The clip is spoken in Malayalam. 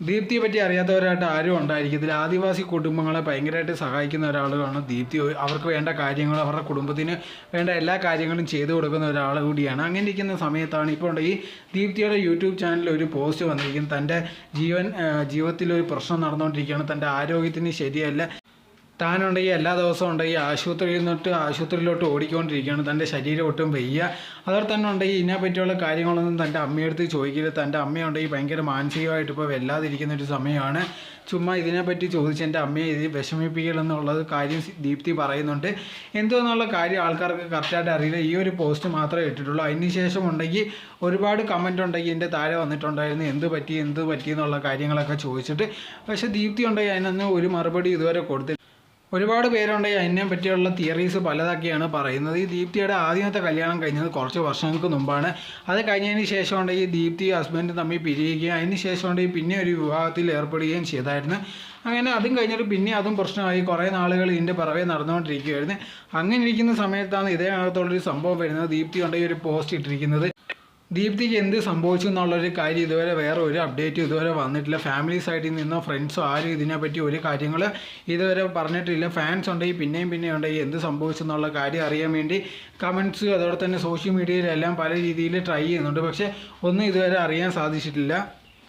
ദീപ്തിയെ പറ്റി അറിയാത്തവരായിട്ട് ആരും ഉണ്ടായിരിക്കത്തില്ല ആദിവാസി കുടുംബങ്ങളെ ഭയങ്കരമായിട്ട് സഹായിക്കുന്ന ഒരാളാണ് ദീപ്തി. അവർക്ക് വേണ്ട കാര്യങ്ങൾ അവരുടെ കുടുംബത്തിന് വേണ്ട എല്ലാ കാര്യങ്ങളും ചെയ്തു കൊടുക്കുന്ന ഒരാൾ കൂടിയാണ്. അങ്ങനെ ഇരിക്കുന്ന സമയത്താണ് ഇപ്പോൾ ഈ ദീപ്തിയുടെ യൂട്യൂബ് ചാനലിൽ ഒരു പോസ്റ്റ് വന്നിരിക്കുന്നത്. തന്റെ ജീവൻ ജീവിതത്തിൽ ഒരു പ്രശ്നം നടന്നുകൊണ്ടിരിക്കുകയാണ്. തന്റെ ആരോഗ്യത്തിന് ശരിയല്ല. താനുണ്ടെങ്കിൽ എല്ലാ ദിവസവും ഉണ്ടെങ്കിൽ ആശുപത്രിയിൽ നിന്നിട്ട് ആശുപത്രിയിലോട്ട് ഓടിക്കൊണ്ടിരിക്കുകയാണ്. തന്റെ ശരീരം ഒട്ടും വയ്യ. അതോടെ തന്നെ ഉണ്ടെങ്കിൽ ഇതിനെ പറ്റിയുള്ള കാര്യങ്ങളൊന്നും തന്റെ അമ്മയെടുത്ത് ചോദിക്കില്ല. തന്റെ അമ്മയുണ്ടെങ്കിൽ ഭയങ്കര മാനസികമായിട്ട് ഇപ്പോൾ വല്ലാതിരിക്കുന്ന ഒരു സമയമാണ്. ചുമ്മാ ഇതിനെപ്പറ്റി ചോദിച്ച് എന്റെ അമ്മയെ ഇത് വിഷമിപ്പിക്കലെന്നുള്ളത് കാര്യം ദീപ്തി പറയുന്നുണ്ട്. എന്തോന്നുള്ള കാര്യം ആൾക്കാർക്ക് കറക്റ്റായിട്ട് അറിയില്ല. ഈ ഒരു പോസ്റ്റ് മാത്രമേ ഇട്ടിട്ടുള്ളൂ. അതിന് ശേഷം ഉണ്ടെങ്കിൽ ഒരുപാട് കമന്റ് ഉണ്ടെങ്കിൽ എന്റെ താഴെ വന്നിട്ടുണ്ടായിരുന്നു. എന്ത് പറ്റി? എന്ത് പറ്റി? എന്നുള്ള കാര്യങ്ങളൊക്കെ ചോദിച്ചിട്ട്. പക്ഷേ ദീപ്തി ഉണ്ടെങ്കിൽ അതിനൊന്നും ഒരു മറുപടി ഇതുവരെ കൊടുത്തില്ല. ഒരുപാട് പേരുണ്ട് അതിനെ പറ്റിയുള്ള തിയറീസ് പലതൊക്കെയാണ് പറയുന്നത്. ഈ ദീപ്തിയുടെ ആദ്യത്തെ കല്യാണം കഴിഞ്ഞത് കുറച്ച് വർഷങ്ങൾക്ക് മുമ്പാണ്. അത് കഴിഞ്ഞതിന് ശേഷം ഉണ്ടെങ്കിൽ ദീപ്തി ഹസ്ബൻഡ് തമ്മിൽ പിരിയുകയും അതിന് ശേഷം ഉണ്ടെങ്കിൽ പിന്നെ ഒരു വിവാഹത്തിൽ ഏർപ്പെടുകയും ചെയ്തായിരുന്നു. അങ്ങനെ അതും കഴിഞ്ഞിട്ട് പിന്നെ അതും പ്രശ്നമായി. കുറേ നാളുകൾ ഇതിന്റെ പിറവെ നടന്നുകൊണ്ടിരിക്കുകയായിരുന്നു. അങ്ങനെ ഇരിക്കുന്ന സമയത്താണ് ഇതേ ഭാഗത്തുള്ളൊരു സംഭവം വരുന്നത്. ദീപ്തി ഉണ്ടെങ്കിൽ ഒരു പോസ്റ്റ് ഇട്ടിരിക്കുന്നത്. ദീപ്തിക്ക് എന്ത് സംഭവിച്ചു എന്നുള്ളൊരു കാര്യം ഇതുവരെ വേറെ ഒരു അപ്ഡേറ്റും ഇതുവരെ വന്നിട്ടില്ല. ഫാമിലി സൈഡിൽ നിന്നോ ഫ്രണ്ട്സോ ആരും ഇതിനെപ്പറ്റി ഒരു കാര്യങ്ങൾ ഇതുവരെ പറഞ്ഞിട്ടില്ല. ഫാൻസ് ഉണ്ടെങ്കിൽ പിന്നെയും പിന്നെയും ഉണ്ടെങ്കിൽ എന്ത് സംഭവിച്ചു എന്നുള്ള കാര്യം അറിയാൻ വേണ്ടി കമൻസ് അതോടെ തന്നെ സോഷ്യൽ മീഡിയയിലെല്ലാം പല രീതിയിൽ ട്രൈ ചെയ്യുന്നുണ്ട്. പക്ഷേ ഒന്നും ഇതുവരെ അറിയാൻ സാധിച്ചിട്ടില്ല.